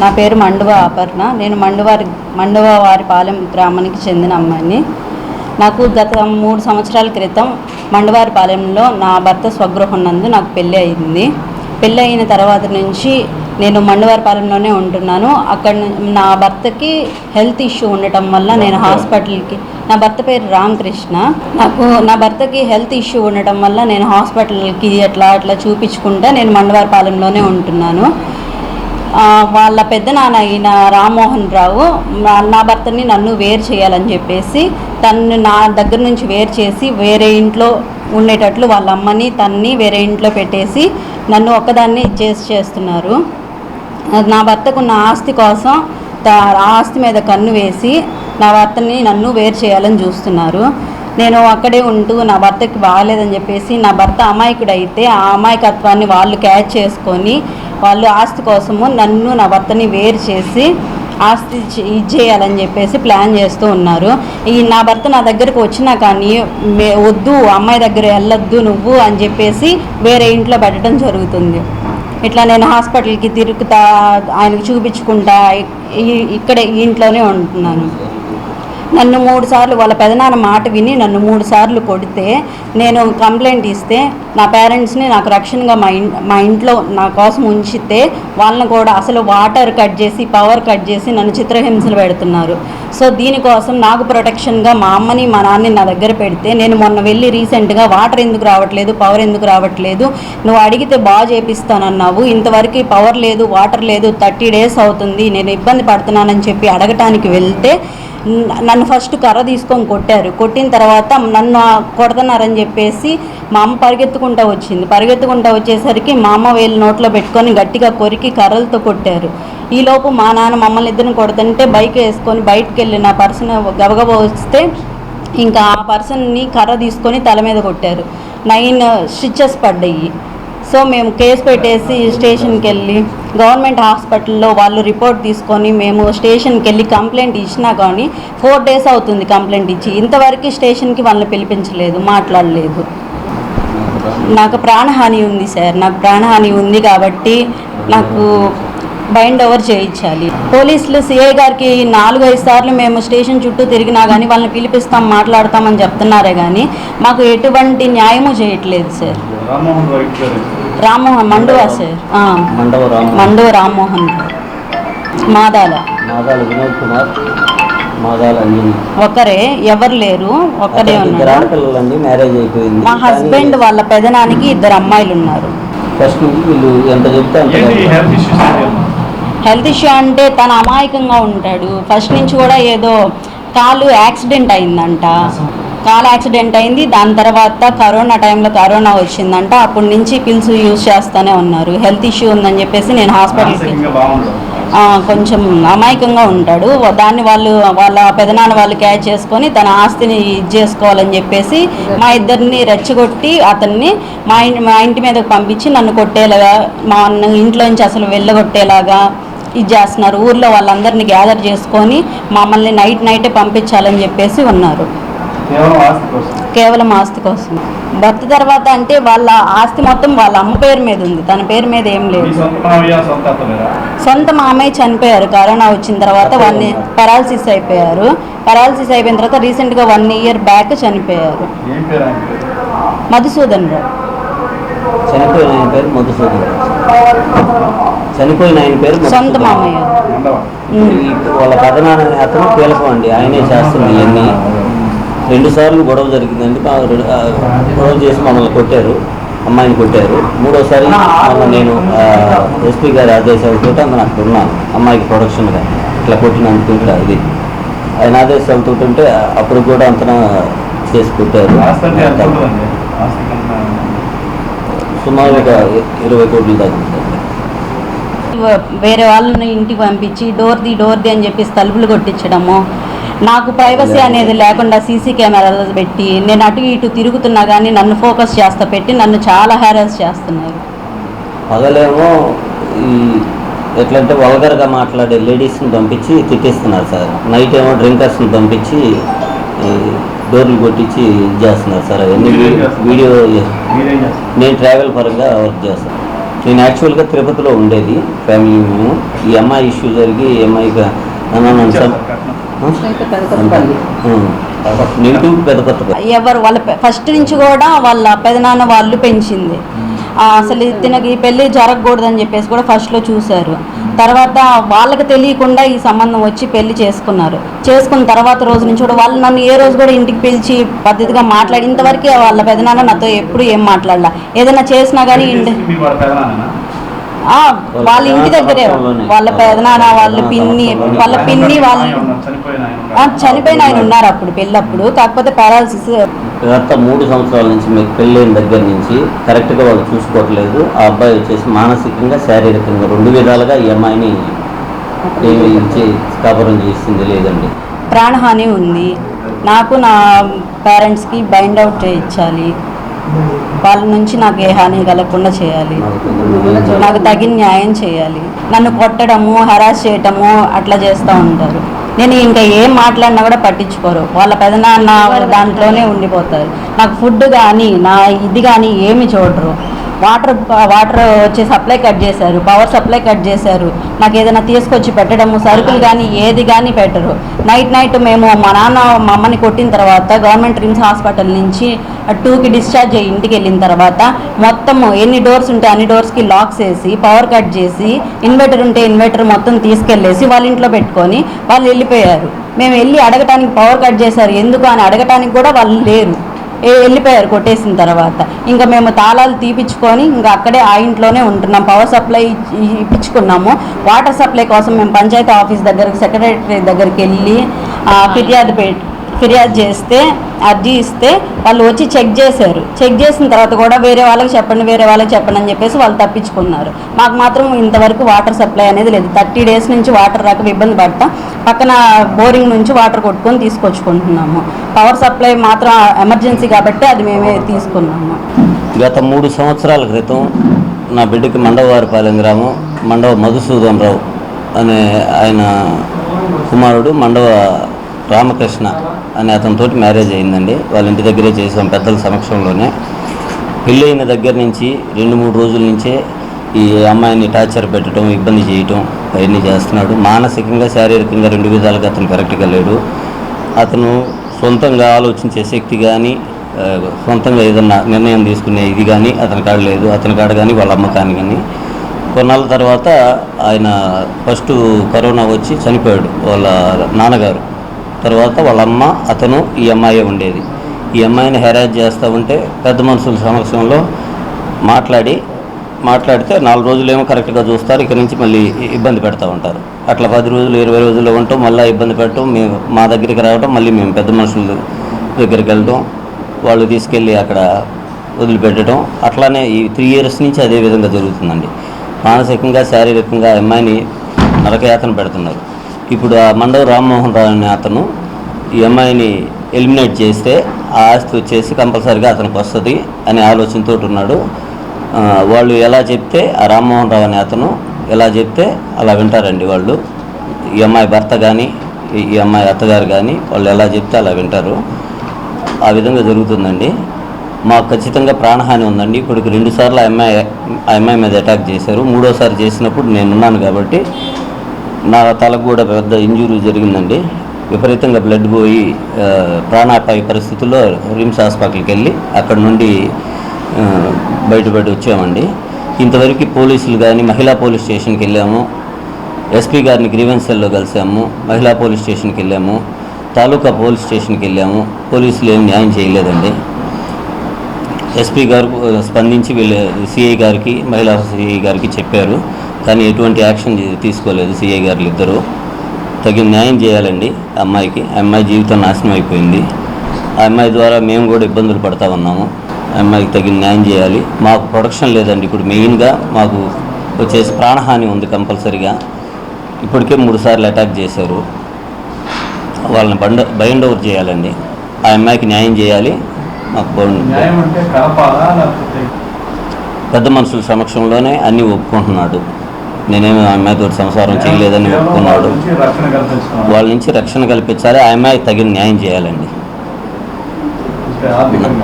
నా పేరు మండువ అపర్ణ. నేను మండువారి మండువ వారి పాలెం గ్రామానికి చెందిన అమ్మాయిని. నాకు గత మూడు సంవత్సరాల క్రితం మండువారి పాలెంలో నా భర్త స్వగృహం నందు నాకు పెళ్ళి అయింది. పెళ్ళి అయిన తర్వాత నుంచి నేను మండువారిపాలెంలోనే ఉంటున్నాను. అక్కడ ను- భర్తకి హెల్త్ ఇష్యూ ఉండటం వల్ల నేను హాస్పిటల్కి నా భర్త పేరు రామకృష్ణ. నాకు నా భర్తకి హెల్త్ ఇష్యూ ఉండటం వల్ల నేను హాస్పిటల్కి అట్లా అట్లా చూపించుకుంటా నేను మండవారిపాలెంలోనే ఉంటున్నాను. వాళ్ళ పెద్ద నాన్న అయిన రామ్మోహన్ రావు నా- నా భర్తని నన్ను వేరు చేయాలని చెప్పేసి తను నా దగ్గర నుంచి వేరు చేసి వేరే ఇంట్లో ఉండేటట్లు వాళ్ళ అమ్మని తన్ని వేరే ఇంట్లో పెట్టేసి నన్ను ఒక్కదాన్ని చేసి చేస్తున్నారు. నా భర్తకున్న ఆస్తి కోసం ఆ ఆస్తి మీద కన్ను వేసి నా భర్తని నన్ను వేరు చేయాలని చూస్తున్నారు. నేను అక్కడే ఉంటూ నా భర్తకి బాగాలేదని చెప్పేసి నా భర్త అమాయకుడైతే ఆ అమాయకత్వాన్ని వాళ్ళు క్యాచ్ చేసుకొని వాళ్ళు ఆస్తి కోసము నన్ను నా భర్తని వేరు చేసి ఆస్తి ఇచ్చేయాలని చెప్పేసి ప్లాన్ చేస్తూ ఉన్నారు. ఈ నా భర్త నా దగ్గరకు వచ్చినా కానీ వద్దు అమ్మాయి దగ్గర వెళ్ళొద్దు నువ్వు అని చెప్పేసి వేరే ఇంట్లో పెట్టడం జరుగుతుంది. ఇట్లా నేను హాస్పిటల్కి తిరుగుతా ఆయనకు చూపించుకుంటా ఇక్కడే ఈ ఇంట్లోనే ఉంటున్నాను. నన్ను మూడు సార్లు వాళ్ళ పెదనాన్న మాట విని నన్ను మూడు సార్లు కొడితే నేను కంప్లైంట్ ఇస్తే నా పేరెంట్స్ని నాకు రక్షణగా మా ఇన్ మా ఇంట్లో నా కోసం ఉంచితే వాళ్ళని కూడా అసలు వాటర్ కట్ చేసి పవర్ కట్ చేసి నన్ను చిత్రహింసలు పెడుతున్నారు. సో దీనికోసం నాకు ప్రొటెక్షన్గా మా అమ్మని మా నాన్నని నా దగ్గర పెడితే నేను మొన్న వెళ్ళి రీసెంట్గా వాటర్ ఎందుకు రావట్లేదు పవర్ ఎందుకు రావట్లేదు నువ్వు అడిగితే బాగా చేపిస్తానన్నావు ఇంతవరకు పవర్ లేదు వాటర్ లేదు థర్టీ డేస్ అవుతుంది నేను ఇబ్బంది పడుతున్నానని చెప్పి అడగటానికి వెళ్తే నన్ను ఫస్ట్ కర్ర తీసుకొని కొట్టారు. కొట్టిన తర్వాత నన్ను కొడతన్నారని చెప్పేసి మా అమ్మ పరిగెత్తుకుంటూ వచ్చింది. పరిగెత్తుకుంటూ వచ్చేసరికి మా అమ్మ వేలు నోట్లో పెట్టుకొని గట్టిగా కొరికి కర్రలతో కొట్టారు. ఈలోపు మా నాన్న మమ్మల్ని ఇద్దరిని కొడుతుంటే బైక్ వేసుకొని బయటకు వెళ్ళి నా పర్సన్ గబగబా వస్తే ఇంకా ఆ పర్సన్ని కర్ర తీసుకొని తల మీద కొట్టారు. నైన్ స్టిచెస్ పడ్డాయి. సో మేము కేసు పెట్టేసి స్టేషన్కి వెళ్ళి గవర్నమెంట్ హాస్పిటల్లో వాళ్ళు రిపోర్ట్ తీసుకొని మేము స్టేషన్కి వెళ్ళి కంప్లైంట్ ఇచ్చినా కానీ ఫోర్ డేస్ అవుతుంది కంప్లైంట్ ఇచ్చి. ఇంతవరకు స్టేషన్కి వాళ్ళని పిలిపించలేదు మాట్లాడలేదు. నాకు ప్రాణహాని ఉంది సార్ నాకు ప్రాణహాని ఉంది కాబట్టి నాకు బైండ్ ఓవర్ చేయించాలి. పోలీసులు సిఐ గారికి నాలుగు ఐదు సార్లు మేము స్టేషన్ చుట్టూ తిరిగినా కానీ వాళ్ళని పిలిపిస్తాం మాట్లాడతామని చెప్తున్నారే కానీ మాకు ఎటువంటి న్యాయము చేయట్లేదు సార్. రామ్మోహన్ మండువా సార్? ఆ, మండవ రామ మండువ రామ్మోహన్. మాదాల. మాదాల వినోద్ కుమార్ మాదాల ఒకరే ఎవరు లేరు ఇద్దరు ఉన్నారు. మ్యారేజ్ అయిపోయింది. మా హస్బెండ్ వాళ్ళ పెదనానికి ఇద్దరు అమ్మాయిలు ఉన్నారు ఫస్ట్ నుంచి వీళ్ళు ఎంత చెప్తే? హెల్త్ ఇష్యూ అంటే తన అమాయకంగా ఉంటాడు. ఫస్ట్ నుంచి కూడా ఏదో కాలు యాక్సిడెంట్ అయిందంట. కాలు యాక్సిడెంట్ అయింది. దాని తర్వాత కరోనా టైంలో కరోనా వచ్చిందంట. అప్పటి నుంచి పిల్స్ యూజ్ చేస్తూనే ఉన్నారు. హెల్త్ ఇష్యూ ఉందని చెప్పేసి నేను హాస్పిటల్కి కొంచెం అమాయకంగా ఉంటాడు. దాన్ని వాళ్ళు వాళ్ళ పెదనాన్న వాళ్ళు క్యాచ్ చేసుకొని తన ఆస్తిని ఇది చేసుకోవాలని చెప్పేసి మా ఇద్దరిని రెచ్చగొట్టి అతన్ని మా ఇంటి మా ఇంటి మీదకి పంపించి నన్ను కొట్టేలాగా మా అన్న ఇంట్లోంచి అసలు వెళ్ళగొట్టేలాగా ఇది చేస్తున్నారు. ఊర్లో వాళ్ళందరినీ గ్యాదర్ చేసుకొని మమ్మల్ని నైట్ నైటే పంపించాలని చెప్పేసి ఉన్నారు. కేవలం ఆస్తి కోసం. కేవలం ఆస్తి కోసం. భర్త తర్వాత అంటే వాళ్ళ ఆస్తి మొత్తం వాళ్ళ అమ్మ పేరు మీద ఉంది. తన పేరు మీద ఏం లేదు. సొంత మామయ్య చనిపోయారు. కరోనా వచ్చిన తర్వాత వన్ పెరాలసిస్ అయిపోయారు. పెరాలసిస్ అయిపోయిన తర్వాత రీసెంట్గా వన్ ఇయర్ బ్యాక్ చనిపోయారు. ఏం పేరు ఆయన పేరు? మధుసూదన్ రావు. చనిపోయిన ఆయన పేరు మధుసూదన్ చనిపోయిన ఆయన పేరు సొంత. మామయ్య. వాళ్ళ కథనాన్ని అతను కీలకం అండి ఆయనే చేస్తుంది ఇవన్నీ. రెండు సార్లు గొడవ జరిగిందండి. గొడవ చేసి మమ్మల్ని కొట్టారు. అమ్మాయిని కొట్టారు. మూడోసారి నేను ఎస్పీ గారి ఆదేశాలతో అతను అక్కడ ఉన్నాను అమ్మాయికి ప్రొడక్షన్గా ఇట్లా కొట్టినందుకు ఇట్లా ఇది. ఆయన ఆదేశాలతో ఉంటే అప్పుడు కూడా అంతన చేసి కొట్టారు. సుమారుగా ఇరవై కోట్లు దాకా వేరే వాళ్ళని ఇంటికి పంపించి డోర్ది డోర్ది అని చెప్పేసి తలుపులు కొట్టించడము నాకు ప్రైవసీ అనేది లేకుండా సీసీ కెమెరాలు పెట్టి నేను అటు ఇటు తిరుగుతున్నా కానీ నన్ను ఫోకస్ చేస్తా పెట్టి నన్ను చాలా హ్యారాస్ చేస్తున్నారు. పగలేమో ఈ ఎట్లంటే వల్గర్గా మాట్లాడే లేడీస్ని పంపించి తిట్టిస్తున్నారు సార్. నైట్ ఏమో డ్రింకర్స్ని పంపించి డోర్లు కొట్టించి ఇది చేస్తున్నారు సార్. అవన్నీ వీడియో నేను ట్రావెల్ పరంగా వర్క్ చేస్తాను. నేను యాక్చువల్గా తిరుపతిలో ఉండేది ఫ్యామిలీ మేము. ఈ అమ్మాయి ఇష్యూ జరిగి ఈ అమ్మాయిగా నన్ను ఎవరు వాళ్ళ ఫస్ట్ నుంచి కూడా వాళ్ళ పెదనాన్న వాళ్ళు పెంచింది. ఆ, అసలు తినకి ఈ పెళ్ళి జరగకూడదని చెప్పేసి కూడా ఫస్ట్లో చూశారు. తర్వాత వాళ్ళకి తెలియకుండా ఈ సంబంధం వచ్చి పెళ్ళి చేసుకున్నారు. చేసుకున్న తర్వాత రోజు నుంచి కూడా వాళ్ళు నన్ను ఏ రోజు కూడా ఇంటికి పిలిచి పద్ధతిగా మాట్లాడి ఇంతవరకు వాళ్ళ పెదనాన్న నాతో ఎప్పుడు ఏం మాట్లాడలా. ఏదైనా చేసినా కానీ వాళ్ళ ఇంటి దగ్గరే. వాళ్ళ పెదనాన్న వాళ్ళ పిన్ని వాళ్ళ పిన్ని వాళ్ళు చనిపోయిన ఆయన ఉన్నారు. అప్పుడు పెళ్ళప్పుడు. కాకపోతే పారాలసిస్ గత మూడు సంవత్సరాల నుంచి మీకు పెళ్ళైన దగ్గర నుంచి కరెక్ట్గా వాళ్ళు చూసుకోవట్లేదు. ఆ అబ్బాయి వచ్చేసి మానసికంగా శారీరకంగా రెండు విధాలుగా ఈ అమ్మాయిని కాపురం చేసింది లేదండి. ప్రాణహాని ఉంది. నాకు నా పేరెంట్స్కి బైండ్ అవుట్ చేయించాలి. వాళ్ళ నుంచి నాకు ఏ హాని కలగకుండా చేయాలి. నాకు తగిన న్యాయం చేయాలి. నన్ను కొట్టడము హరాస్ చేయటము అట్లా చేస్తూ ఉంటారు. నేను ఇంకా ఏం మాట్లాడినా కూడా పట్టించుకోరు. వాళ్ళ పెదనాన్న వాళ్ళ దాంట్లోనే ఉండిపోతారు. నాకు ఫుడ్ కానీ నా ఇది కానీ ఏమి చూడరు. వాటర్ వాటర్ వచ్చే సప్లై కట్ చేశారు పవర్ సప్లై కట్ చేశారు. నాకు ఏదైనా తీసుకొచ్చి పెట్టడము సరుకులు కానీ ఏది కానీ పెట్టరు. నైట్ నైట్ మేము మా నాన్న మా అమ్మని కొట్టిన తర్వాత గవర్నమెంట్ రిమ్స్ హాస్పిటల్ నుంచి టూకి డిశ్చార్జ్ అయ్యి ఇంటికి వెళ్ళిన తర్వాత మొత్తం ఎన్ని డోర్స్ ఉంటే అన్ని డోర్స్కి లాక్స్ వేసి పవర్ కట్ చేసి ఇన్వర్టర్ ఉంటే ఇన్వర్టర్ మొత్తం తీసుకెళ్ళేసి వాళ్ళ ఇంట్లో పెట్టుకొని వాళ్ళు వెళ్ళిపోయారు. మేము వెళ్ళి అడగటానికి పవర్ కట్ చేశారు. ఎందుకు అని అడగటానికి కూడా వాళ్ళు లేరు. వెళ్ళిపోయారు కొట్టేసిన తర్వాత. ఇంకా మేము తాళాలు తీపిచ్చుకొని ఇంకా అక్కడే ఆ ఇంట్లోనే ఉంటున్నాం. పవర్ సప్లై ఇప్పించుకున్నాము. వాటర్ సప్లై కోసం మేము పంచాయతీ ఆఫీస్ దగ్గరికి సెక్రటరీ దగ్గరికి వెళ్ళి ఫిర్యాదు పెట్టి ఫిర్యాదు చేస్తే అర్జీ ఇస్తే వాళ్ళు వచ్చి చెక్ చేశారు. చెక్ చేసిన తర్వాత కూడా వేరే వాళ్ళకి చెప్పండి వేరే వాళ్ళకి చెప్పండి అని చెప్పేసి వాళ్ళు తప్పించుకున్నారు. మాకు మాత్రం ఇంతవరకు వాటర్ సప్లై అనేది లేదు. థర్టీ డేస్ నుంచి వాటర్ రాక ఇబ్బంది పడతా. పక్కన బోరింగ్ నుంచి వాటర్ కొట్టుకొని తీసుకొచ్చుకుంటున్నాము. పవర్ సప్లై మాత్రం ఎమర్జెన్సీ కాబట్టి అది మేమే తీసుకున్నాము. గత మూడు సంవత్సరాల క్రితం నా బిడ్డకి మండవారిపాలెం గ్రామం మండవ మధుసూదన్ రావు అనే ఆయన కుమారుడు మండవ రామకృష్ణ అనే అతనితో మ్యారేజ్ అయిందండి. వాళ్ళ ఇంటి దగ్గరే చేసాం పెద్దల సమక్షంలోనే. పెళ్ళి అయిన దగ్గర నుంచి రెండు మూడు రోజుల నుంచే ఈ అమ్మాయిని టార్చర్ పెట్టడం ఇబ్బంది చేయటం అవన్నీ చేస్తున్నాడు. మానసికంగా శారీరకంగా రెండు విధాలుగా అతను కరెక్ట్గా లేడు. అతను సొంతంగా ఆలోచించే శక్తి కానీ సొంతంగా ఏదన్నా నిర్ణయం తీసుకునే ఇది కానీ అతని కాడ లేదు. అతని కాడ కానీ వాళ్ళ అమ్మ కానీ కానీ కొన్నాళ్ళ తర్వాత ఆయన ఫస్ట్ కరోనా వచ్చి చనిపోయాడు వాళ్ళ నాన్నగారు. తర్వాత వాళ్ళ అమ్మ అతను ఈ అమ్మాయి ఉండేది. ఈ అమ్మాయిని హెరాజ్ చేస్తూ ఉంటే పెద్ద మనుషుల సమక్షంలో మాట్లాడి మాట్లాడితే నాలుగు రోజులేమో కరెక్ట్గా చూస్తారు ఇక్కడి నుంచి మళ్ళీ ఇబ్బంది పెడతా ఉంటారు. అట్లా పది రోజులు ఇరవై రోజులు ఉంటాం మళ్ళీ ఇబ్బంది పెట్టడం మేము మా దగ్గరికి రావడం మళ్ళీ మేము పెద్ద మనుషుల దగ్గరికి వెళ్ళడం వాళ్ళు తీసుకెళ్ళి అక్కడ వదిలిపెట్టడం. అట్లానే ఈ త్రీ ఇయర్స్ నుంచి అదే విధంగా జరుగుతుందండి. మానసికంగా శారీరకంగా అమ్మాయిని నరకయాతన పెడుతున్నారు. ఇప్పుడు ఆ మండవ రామ్మోహన్ రావు అనే అతను ఈ అమ్మాయిని ఎలిమినేట్ చేస్తే ఆ ఆస్తి వచ్చేసి కంపల్సరిగా అతనికి వస్తుంది అనే ఆలోచనతో ఉన్నాడు. వాళ్ళు ఎలా చెప్తే ఆ రామ్మోహన్ రావు అనే అతను ఎలా చెప్తే అలా వింటారండి వాళ్ళు. ఈ అమ్మాయి భర్త కానీ ఈ అమ్మాయి అత్తగారు కానీ వాళ్ళు ఎలా చెప్తే అలా వింటారు. ఆ విధంగా జరుగుతుందండి. మాకు ఖచ్చితంగా ప్రాణహాని ఉందండి. ఇప్పటికి రెండు సార్లు ఆ అమ్మాయి ఆ అమ్మాయి మీద అటాక్ చేశారు. మూడోసారి చేసినప్పుడు నేనున్నాను కాబట్టి నా తలకు కూడా పెద్ద ఇంజురీ జరిగిందండి. విపరీతంగా బ్లడ్ పోయి ప్రాణాపాయ పరిస్థితుల్లో రిమ్స్ హాస్పిటల్కి వెళ్ళి అక్కడ నుండి బయటపడి వచ్చామండి. ఇంతవరకు పోలీసులు కానీ మహిళా పోలీస్ స్టేషన్కి వెళ్ళాము. ఎస్పీ గారిని గ్రీవెన్స్ సెల్లో కలిసాము. మహిళా పోలీస్ స్టేషన్కి వెళ్ళాము. తాలూకా పోలీస్ స్టేషన్కి వెళ్ళాము. పోలీసులు ఏం న్యాయం చేయలేదండి. ఎస్పీ గారు స్పందించి వీళ్ళ సిఐ గారికి మహిళా సిఐ గారికి చెప్పారు. కానీ ఎటువంటి యాక్షన్ తీసుకోలేదు సిఐ గారు ఇద్దరు. తగిన న్యాయం చేయాలండి ఆ అమ్మాయికి. ఆ అమ్మాయి జీవితం నాశనం అయిపోయింది. ఆ అమ్మాయి ద్వారా మేము కూడా ఇబ్బందులు పడతా ఉన్నాము. ఆ అమ్మాయికి తగిన న్యాయం చేయాలి. మాకు ప్రొడక్షన్ లేదండి. ఇప్పుడు మెయిన్గా మాకు వచ్చేసి ప్రాణహాని ఉంది కంపల్సరిగా. ఇప్పటికే మూడు సార్లు అటాక్ చేశారు. వాళ్ళని బండ బైండ్ ఓవర్ చేయాలండి. ఆ అమ్మాయికి న్యాయం చేయాలి. మాకు పెద్ద మనుషుల సమక్షంలోనే అన్నీ ఒప్పుకుంటున్నాడు. నేనేమి ఆ అమ్మాయితో సంసారం చేయలేదని ఒప్పుకున్నాడు. వాళ్ళ నుంచి రక్షణ కల్పించాలి. ఆ అమ్మాయి తగిన న్యాయం చేయాలండి.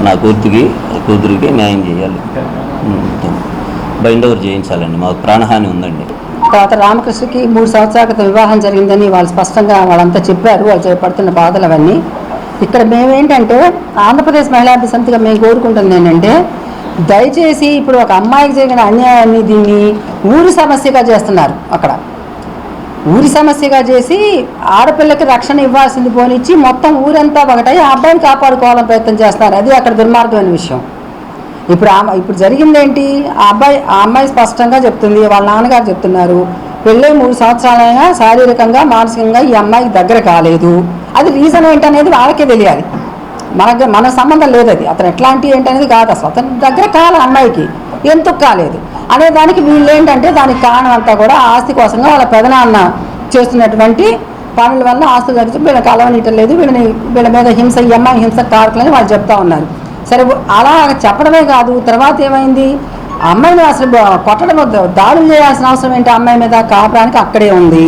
నా కూతురికి కూతురికి న్యాయం చేయాలి. బైండ్ ఓవర్ చేయించాలండి. మాకు ప్రాణహాని ఉందండి. తర్వాత రామకృష్ణకి మూడు సంవత్సరాల క్రితం వివాహం జరిగిందని వాళ్ళు స్పష్టంగా వాళ్ళంతా చెప్పారు. వాళ్ళు చేపడుతున్న బాధలు అవన్నీ ఇక్కడ మేమేంటంటే ఆంధ్రప్రదేశ్ మహిళా సమితిగా మేము కోరుకుంటుంది ఏంటంటే దయచేసి ఇప్పుడు ఒక అమ్మాయికి జరిగిన అన్యాయాన్ని దీన్ని ఊరి సమస్యగా చేస్తున్నారు అక్కడ. ఊరి సమస్యగా చేసి ఆడపిల్లకి రక్షణ ఇవ్వాల్సింది పోనిచ్చి మొత్తం ఊరంతా ఒకటై ఆ అబ్బాయిని కాపాడుకోవాలని ప్రయత్నం చేస్తున్నారు. అది అక్కడ దుర్మార్గమైన విషయం. ఇప్పుడు ఆమె ఇప్పుడు జరిగింది ఏంటి ఆ అబ్బాయి ఆ అమ్మాయి స్పష్టంగా చెప్తుంది వాళ్ళ నాన్నగారు చెప్తున్నారు. పెళ్ళై మూడు సంవత్సరాలైనా శారీరకంగా మానసికంగా ఈ అమ్మాయికి దగ్గర కాలేదు. అది రీజన్ ఏంటనేది వాళ్ళకే తెలియాలి. మనకు మన సంబంధం లేదు అది. అతను ఎట్లాంటి ఏంటనేది కాదు అసలు. అతని దగ్గర కాదు అమ్మాయికి ఎందుకు కాలేదు? అనే దానికి వీళ్ళు ఏంటంటే దానికి కారణం అంతా కూడా ఆస్తి కోసంగా వాళ్ళ పెదనాన్న చేస్తున్నటువంటి పనుల వల్ల ఆస్తులు జరిగితే వీళ్ళకి కలవనీయటం లేదు. వీళ్ళని వీళ్ళ మీద హింస ఈ అమ్మాయి హింస కారకులని వాళ్ళు చెప్తా ఉన్నారు. సరే అలా చెప్పడమే కాదు. తర్వాత ఏమైంది? అమ్మాయిని అసలు కొట్టడం దాడులు చేయాల్సిన అవసరం ఏంటి? అమ్మాయి మీద కాపురానికి అక్కడే ఉంది.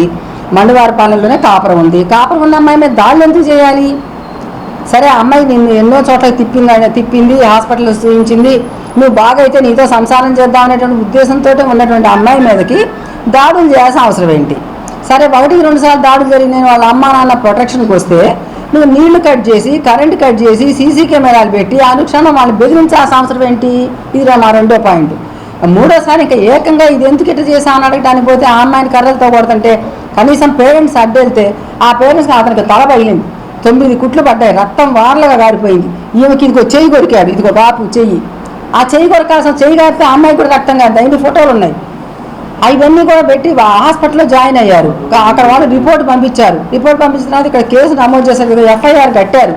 మండువారపాలెంలోనే కాపురం ఉంది. కాపురం ఉన్న అమ్మాయి మీద దాడులు ఎందుకు చేయాలి? సరే ఆ అమ్మాయి నిన్ను ఎన్నో చోట్ల తిప్పింది తిప్పింది హాస్పిటల్ చూపించింది నువ్వు బాగా అయితే నీతో సంసారం చేద్దాం అనేటువంటి ఉద్దేశంతో ఉన్నటువంటి అమ్మాయి మీదకి దాడులు చేయాల్సిన అవసరం ఏంటి? సరే ఒకటికి రెండు సార్లు దాడులు జరిగిన వాళ్ళ అమ్మ నాన్న ప్రొటెక్షన్కి వస్తే నువ్వు నీళ్ళు కట్ చేసి కరెంట్ కట్ చేసి సీసీ కెమెరాలు పెట్టి అనుక్షణం వాళ్ళు బెదిరించాల్సిన అవసరం ఏంటి? ఇది నా రెండో పాయింట్. మూడోసారి ఇంకా ఏకంగా ఇది ఎందుకు ఇట్లా చేసా అని అడగడానికి పోతే ఆ అమ్మాయిని కర్రలతో కొడుతుంటే కనీసం పేరెంట్స్ అడ్డెళ్తే ఆ పేరెంట్స్కి అతనికి తల పగిలింది. తొమ్మిది కుట్లు పడ్డాయి. రక్తం వార్లగా గారిపోయింది. ఈమెకి ఇదిగో చెయ్యి కొరికాడు ఇదిగో బాపు చెయ్యి. ఆ చెయ్యి కొరకాల్సిన చెయ్యి కారితే ఆ అమ్మాయి కూడా రక్తం కాదు. ఐదు ఫోటోలు ఉన్నాయి. అవన్నీ కూడా పెట్టి హాస్పిటల్లో జాయిన్ అయ్యారు. అక్కడ వాళ్ళు రిపోర్ట్ పంపించారు. రిపోర్ట్ పంపించిన తర్వాత ఇక్కడ కేసు నమోదు చేశారు. ఎఫ్ఐఆర్ కట్టారు.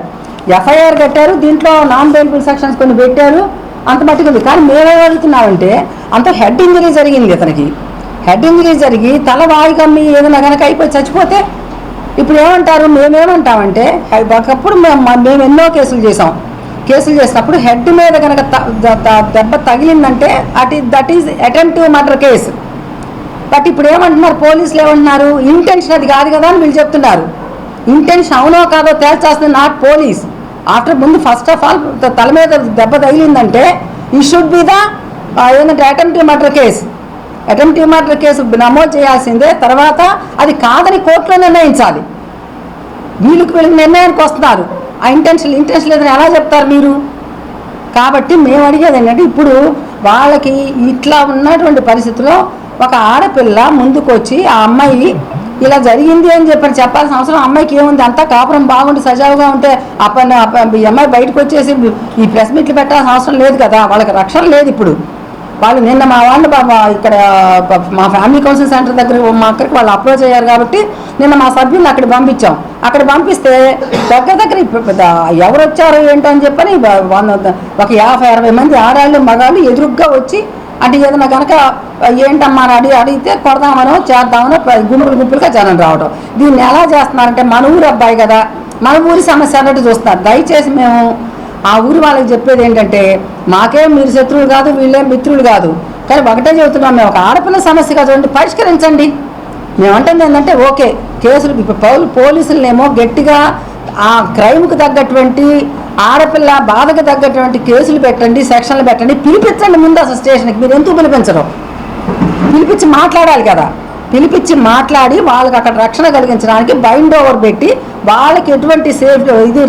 ఎఫ్ఐఆర్ కట్టారు. దీంట్లో నాన్ బెయిలబుల్ సెక్షన్స్ కొన్ని పెట్టారు. అంత మట్టుకుంది కానీ మేమే అడుగుతున్నామంటే అంత హెడ్ ఇంజరీ జరిగింది ఇతనికి హెడ్ ఇంజరీ జరిగి తల వాయి కమ్మి ఏదైనా కనుక అయిపోయి చచ్చిపోతే ఇప్పుడు ఏమంటారు? మేమేమంటామంటే ఒకప్పుడు మేము మేము ఎన్నో కేసులు చేసాం కేసులు చేసినప్పుడు హెడ్ మీద కనుక త- దెబ్బ తగిలిందంటే at that is attemptive murder case but ఇప్పుడు ఏమంటున్నారు? పోలీసులు ఏమంటున్నారు? ఇంటెన్షన్ అది కాదు కదా అని వీళ్ళు చెప్తున్నారు. ఇంటెన్షన్ అవునో కాదో తేల్చాల్సింది నాట్ పోలీస్ ఆఫ్టర్ ముందు ఫస్ట్ ఆఫ్ ఆల్ తల మీద దెబ్బ తగిలిందంటే ఈ షుడ్ బి ద ఏంటంటే attemptive murder case attemptive murder case నమోదు చేయాల్సిందే. తర్వాత అది కాదని కోర్టులో నిర్ణయించాలి. వీళ్ళకి వీళ్ళకి నిర్ణయానికి వస్తున్నారు. ఆ ఇంటెన్షన్ ఇంటెన్షన్ లేదని ఎలా చెప్తారు మీరు? కాబట్టి మేము అడిగేది ఏంటంటే ఇప్పుడు వాళ్ళకి ఇట్లా ఉన్నటువంటి పరిస్థితిలో ఒక ఆడపిల్ల ముందుకొచ్చి ఆ అమ్మాయి ఇలా జరిగింది అని చెప్పని చెప్పాల్సిన అవసరం అమ్మాయికి ఏముంది? అంతా కాపురం బాగుండి సజావుగా ఉంటే అప్ప ఈ అమ్మాయి బయటకు వచ్చేసి ఈ ప్రెస్ మీట్లు పెట్టాల్సిన అవసరం లేదు కదా. వాళ్ళకి రక్షణ లేదు ఇప్పుడు. వాళ్ళు నిన్న మా వాళ్ళు బాబా ఇక్కడ మా ఫ్యామిలీ కౌన్సిల్ సెంటర్ దగ్గర మా అక్కడికి వాళ్ళు అప్రోచ్ అయ్యారు కాబట్టి నిన్న మా సభ్యులను అక్కడ పంపించాం. అక్కడ పంపిస్తే దగ్గర దగ్గర ఎవరు వచ్చారు ఏంటో అని చెప్పని ఒక యాభై అరవై మంది ఆడాళ్ళు మగాళ్ళు ఎదురుగ్గా వచ్చి అంటే ఏదైనా కనుక ఏంటమ్మా అడి అడిగితే కొడదామనో చేద్దామనో గుంపులు గుంపులుగా జనం రావడం దీన్ని ఎలా చేస్తున్నారంటే మన ఊరు అబ్బాయి కదా మన ఊరి సమస్య అన్నట్టు చూస్తున్నారు. దయచేసి మేము ఆ ఊరి వాళ్ళకి చెప్పేది ఏంటంటే మాకేం మీరు శత్రువులు కాదు వీళ్ళేం మిత్రులు కాదు. కానీ ఒకటే చెబుతున్నాం మేము ఒక ఆడపిల్ల సమస్యగా చూడండి పరిష్కరించండి. మేమంటుంది ఏంటంటే ఓకే కేసులు ఇప్పుడు పోలీసులనేమో గట్టిగా ఆ క్రైమ్కి తగ్గటువంటి ఆడపిల్ల బాధకు తగ్గటువంటి కేసులు పెట్టండి సెక్షన్లు పెట్టండి పిలిపించండి ముందు అసలు స్టేషన్కి. మీరు ఎందుకు పిలిపించరు? పిలిపించి మాట్లాడాలి కదా. పిలిపించి మాట్లాడి వాళ్ళకి అక్కడ రక్షణ కలిగించడానికి బైండ్ ఓవర్ పెట్టి వాళ్ళకి ఎటువంటి సేఫ్ ఇది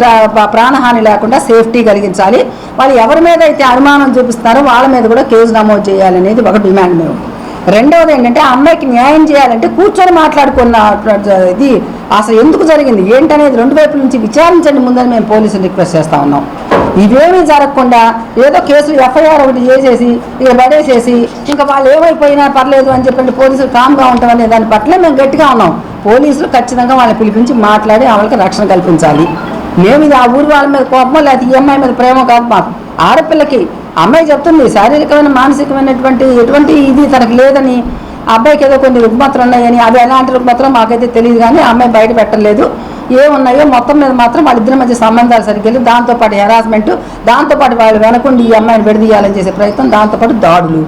ప్రాణహాని లేకుండా సేఫ్టీ కలిగించాలి. వాళ్ళు ఎవరి మీద అయితే అనుమానం చూపిస్తారో వాళ్ళ మీద కూడా కేసు నమోదు చేయాలనేది ఒక డిమాండ్ మేము. రెండవది ఏంటంటే ఆ అమ్మాయికి న్యాయం చేయాలంటే కూర్చొని మాట్లాడుకున్న ఇది అసలు ఎందుకు జరిగింది? ఏంటనేది రెండు వైపుల నుంచి విచారించండి ముందని మేము పోలీసులు రిక్వెస్ట్ చేస్తా ఉన్నాం. ఇవేమీ జరగకుండా ఏదో కేసులు ఎఫ్ఐఆర్ ఒకటి చేసేసి ఇక పడేసేసి ఇంకా వాళ్ళు ఏమైపోయినా పర్లేదు అని చెప్పండి పోలీసులు కామ్గా ఉంటామనే దాని పట్ల మేము గట్టిగా ఉన్నాం. పోలీసులు ఖచ్చితంగా వాళ్ళని పిలిపించి మాట్లాడి వాళ్ళకి రక్షణ కల్పించాలి. మేము ఇది ఆ ఊరి వాళ్ళ మీద కోపమో లేకపోతే ఈ అమ్మాయి మీద ప్రేమ కాదు మాకు. ఆడపిల్లకి అమ్మాయి చెప్తుంది శారీరకమైన మానసికమైనటువంటి ఎటువంటి ఇది తనకు లేదని అబ్బాయికి ఏదో కొన్ని రుగ్మతలు ఉన్నాయని అవి ఎలాంటి రుగ్మతలు మాకైతే తెలియదు కానీ అమ్మాయి బయట పెట్టలేదు. ఏమున్నాయో మొత్తం మీద మాత్రం వాళ్ళిద్దరి మధ్య సంబంధాలు సరిగ్గా దాంతోపాటు హెరాస్మెంట్ దాంతోపాటు వాళ్ళు వెనకుండి ఈ అమ్మాయిని విడదీయాలని చేసే ప్రయత్నం దాంతోపాటు దాడులు.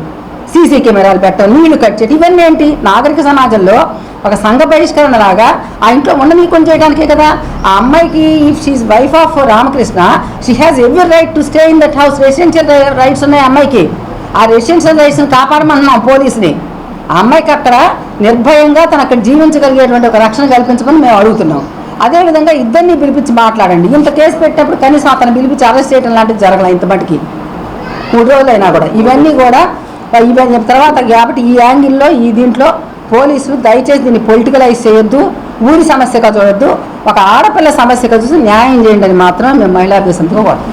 సీసీ కెమెరాలు పెట్టడం నీళ్ళు కట్ చేయడం ఇవన్నీ ఏంటి? నాగరిక సమాజంలో ఒక సంఘ బహిష్కరణ లాగా ఆ ఇంట్లో ఉండనీకొని చేయడానికే కదా. ఆ అమ్మాయికి if she wife of Ramakrishna she has every right to stay in that house residential rights ఉన్నాయి అమ్మాయికి. ఆ రెసిడెన్షియలైజేషన్ కాపాడమన్నాం పోలీసుని. ఆ అమ్మాయికి అక్కడ నిర్భయంగా తను అక్కడ జీవించగలిగేటువంటి ఒక రక్షణ కల్పించమని మేము అడుగుతున్నాం. అదేవిధంగా ఇద్దరిని పిలిపించి మాట్లాడండి. ఇంత కేసు పెట్టినప్పుడు కనీసం అతను పిలిపించి అరెస్ట్ చేయడం లాంటిది జరగలేదు ఇంత మటుకి మూడు రోజులైనా కూడా. ఇవన్నీ కూడా ఇవన్నీ తర్వాత కాబట్టి ఈ యాంగిల్లో ఈ దీంట్లో పోలీసులు దయచేసి దీన్ని పొలిటికలైజ్ చేయొద్దు ఊరి సమస్యగా చూడొద్దు ఒక ఆడపిల్ల సమస్యగా చూసి న్యాయం చేయండి అని మాత్రం మేము మహిళా అభ్యసంతో కోరుతున్నాం.